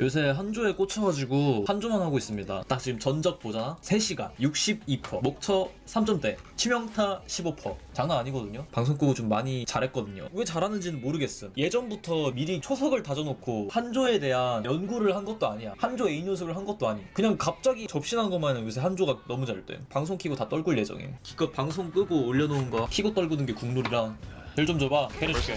요새 한조에 꽂혀가지고 한조만 하고 있습니다. 딱 지금 전적 보잖아. 3시간 62%, 목처 3점대, 치명타 15%. 장난 아니거든요. 방송 끄고 좀 많이 잘했거든요. 왜 잘하는지는 모르겠음. 예전부터 미리 초석을 다져놓고 한조에 대한 연구를 한 것도 아니야. 한조 A 연습을 한 것도 아니. 그냥 갑자기 접신한 것만 요새 한조가 너무 잘 돼. 방송 키고 다 떨굴 예정임. 기껏 방송 끄고 올려놓은 거 키고 떨구는 게 국룰이라. 별좀 줘봐. 해줄게.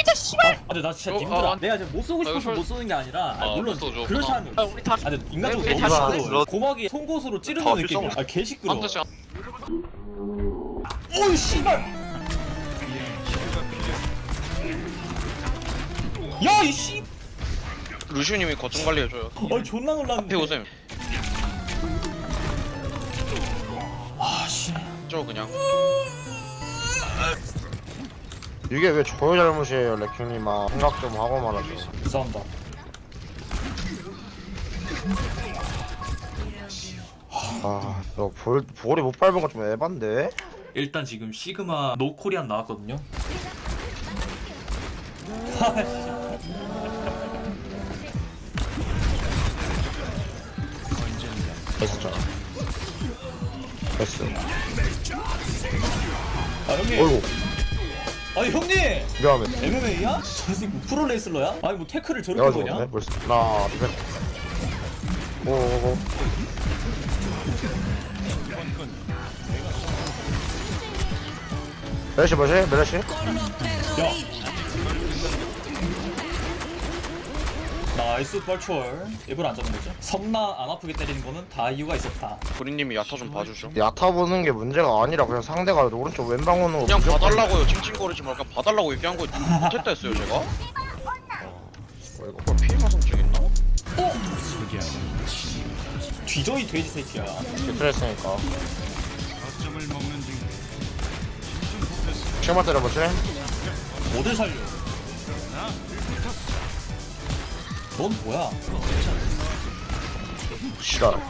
기자 씨발 아 근데 나 진짜 어, 힘들어 어, 내가 지금 못 쏘고 나 싶어서 이거 못 쏘는 게 아니라 아, 어, 물론 못 쏘죠. 그런 어. 사람이 아 우리 다 아 근데 인간적으로 왜 너무 다시 시끄러워 안 고막이 송곳으로 찌르는 비싸. 아 개 시끄러워 한대 씩 오이 씨발 야 이 씨! 루시우님이 거점 관리해줘요. 아 존나 앞에 놀랐는데 오셈. 아 씨 저 그냥. 이게 왜 저의 잘못이에요, 레킹님 아. 생각 좀 하고 말하죠. 싸운다 아, 너 볼, 볼이 못 밟은 거 좀 에반데? 일단 지금 시그마 노코리안 나왔거든요. 됐었잖아. 됐어. 아 형님. 어이구, 아니 형님. 미안해. MMA야? 저 새끼 프로 레슬러야? 아니 뭐 태클을 저렇게 내가 보냐? 죽었네? 벌써. 둘, 셋. 오오오. 메르시 뭐지? 메르시? 야. 나이스 뻘추얼. 일부러 안 잡은 거죠? 섬나 안 아프게 때리는 거는 다 이유가 있었다. 구리님이 야타 좀 봐주죠. 야타 보는 게 문제가 아니라 그냥 상대가 오른쪽 왼방 오는 거 그냥 무조건- 봐달라고요. 말고 그냥 봐달라고 얘기한 거 못했다 했어요 제가. 어이구. 뭐 피해만 성증 있나? 뒤져이 돼지 새끼야. 그랬으니까. 시그마 때려보지? 어딜 살려? 넌 뭐야? 싫어.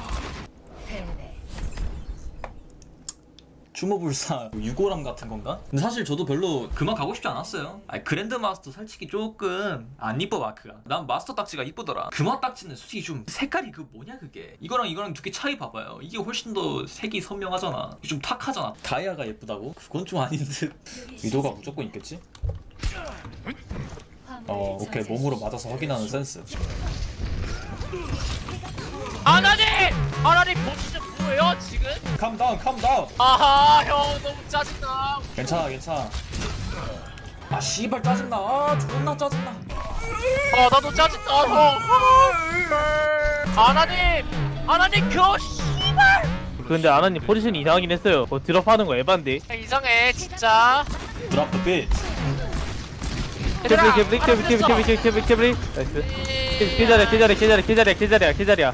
주모불사 유고람 같은 건가? 근데 사실 저도 별로 그만 가고 싶지 않았어요. 아니 그랜드 마스터 솔직히 조금 안 이뻐 마크가. 난 마스터 딱지가 이쁘더라. 금화 딱지는 솔직히 좀 색깔이 그 뭐냐 그게. 이거랑 이거랑 두 개 차이 봐봐요. 이게 훨씬 더 색이 선명하잖아. 좀 탁하잖아. 다이아가 예쁘다고? 그건 좀 아닌 듯. 위도가 무조건 있겠지? 어 오케이 몸으로 맞아서 확인하는 센스. 아나니 아나니 보시는 뭐예요 지금? 캄다운 캄다운. 아하 형 너무 짜증나. 괜찮아 괜찮아. 아 씨발 짜증나. 아 존나 짜증나. 아 나도 짜증나 형. 아나님 아나님 겨 씨발. 근데 아나님 포지션이 이상하긴 했어요 뭐 드롭하는 거 에반데 이상해 진짜. 드랍 더 빛. 얘들아, 캐블리 캐블리 캐블리 알아서 캐블리 캐블리 캐블리 나이스 기다려 기다려 기다려 기다려 기다려 기다려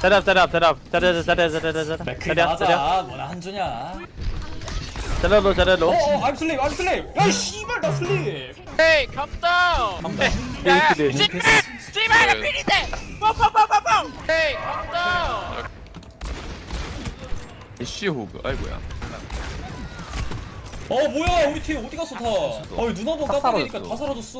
자리 앞 자리 앞 자리 앞 자리 앞 자리 앞 자리 앞 자리 앞 맥크 자리 앞 자리 앞 맞아. 뭐나 한 주냐? 자리 앞로 자리 앞로 어어 암슬립 암슬립 야 씨발 나 슬립 에이 감다운 감다 야 이렇게 돼. 미친놈 씨발 나 필인데 뽀뽀뽀뽀뽀 에이 감다운 애쉬 호그 아이고야. 어 뭐야 우리 팀 어디 갔어 다. 어이 눈한번 깜빡이니까. 다 사라졌어.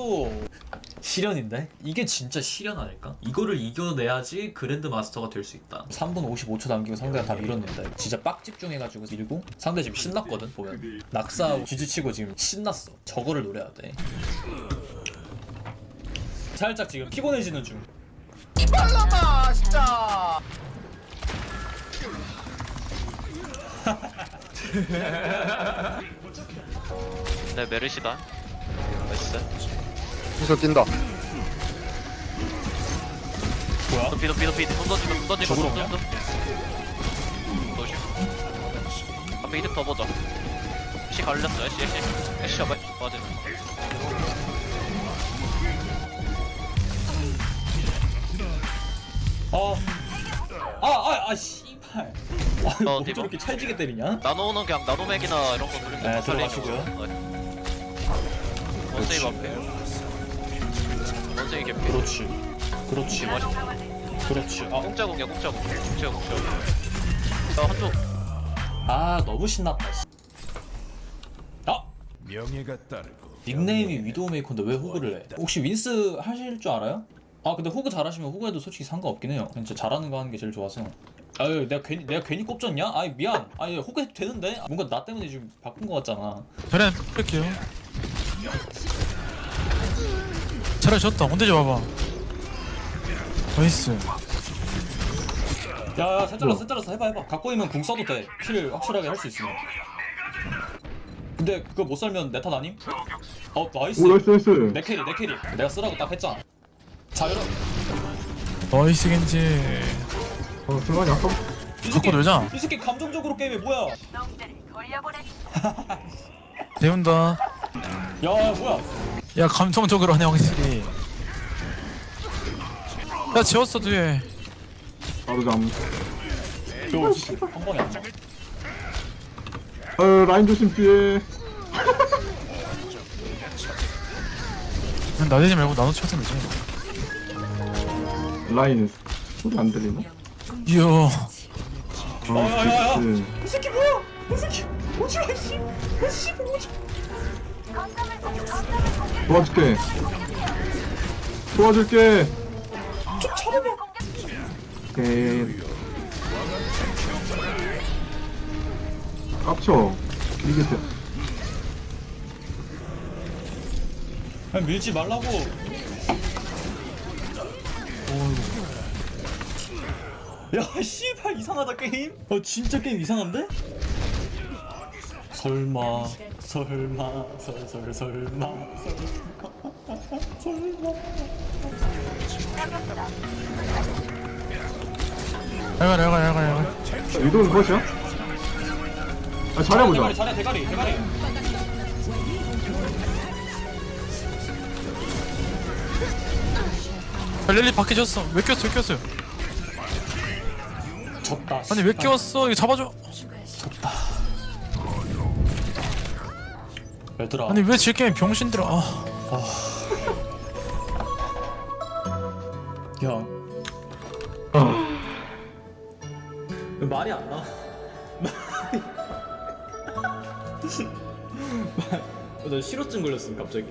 실현인데? 이게 진짜 실현 아닐까? 이거를 이겨내야지 그랜드 마스터가 될 수 있다. 3분 55초 남기고 상대가 다 밀어낸다. 진짜 빡 집중해가지고 밀고 상대 지금 신났거든 보면. 낙사하고 쥐지치고 지금 신났어. 저거를 노려야 돼. 살짝 지금 피곤해지는 중. 이발라마 진짜 네 메르시다 나이스. 구슬 뛴다. 뭐야? 높이 높이 높이. 손 던지고 손 던지고 저거로 손 던지고. 조심 앞에 이득 더 보자 시 갈렸어 애쉬 애쉬. 애쉬 잡아 맞아 어. 아, 아, 아, 씨발. 어디 봐? 저렇게 찰지게 때리냐? 나노는 그냥 나노맥이나 이런 거 돌리면 네, 살리는 들어가시고요. 거. 원세이브 앞에 원세이 개피 그렇지. 그렇지. 그렇지. 아, 공짜 공격 공짜 공격 공짜 공격 야 한쪽 아, 너무 신났다. 씨. 아, 명예가 따르고 닉네임이 위도우 메이커인데 왜 호그를 해? 혹시 윈스 하실 줄 알아요? 아, 근데 호그 잘하시면 호그해도 솔직히 상관없긴 해요. 진짜 잘하는 거 하는 게 제일 좋아서. 아유, 내가 괜히 내가 괜히 꼽졌냐? 아이 미안. 아니 호그 해도 되는데 뭔가 나 때문에 지금 바꾼 거 같잖아. 자리야 뺄게요 차라리 졌다 언제 잡아봐 나이스 야, 야, 센잘랐어, 센잘랐어. 해봐, 해봐. 갖고 있면 궁 써도 돼. 킬 확실하게 할 수 있으면. 근데 그거 못 살면 내 탓 아님? 어, 나이스. 오 나이스 나이스 내 캐리, 내 캐리. 내가 쓰라고 딱 했잖아. 자, 여러분. 나이스 겐지 어 순간이 아까 이 갖고 놀자 이 새끼 감정적으로 게임해 뭐야? 배운다 야, 야 뭐야? 야 감성적으로 하네 확실히 야 지웠어 뒤에 바로 잠저 씨, 한 방에 안 나. 어, 라인 조심 뒤에 그냥 나대지 말고 나눠 쳐서 되지 라인 소리 안 들리나? 이야 어 야, 야, 야. 그치 이 새끼 뭐야? 이 새끼 오지 마 씨. 야, 씨, 오지 도와줄게 도와줄게 좀 참아봐. 오케이 깝쳐 이겠어 야, 밀지 말라고. 야, 씨발 이상하다 게임. 어, 진짜 게임 이상한데? 설마, 설마, 설설 설마, 설마, 설마. 야가 야가 야가 야가 위도는 컷이야? 아 잘해보자 대가리, 잘해, 대가리, 대가리. 야, 랠리 밖에 졌어 왜 꼈어 왜 꼈어요. 아니 왜. 끼웠어 이거 잡아줘 얘들아. 아니 왜 질게임 병신들아 아 야. 아, 말이 안 나와. 말이. 나 실어증 걸렸음 갑자기.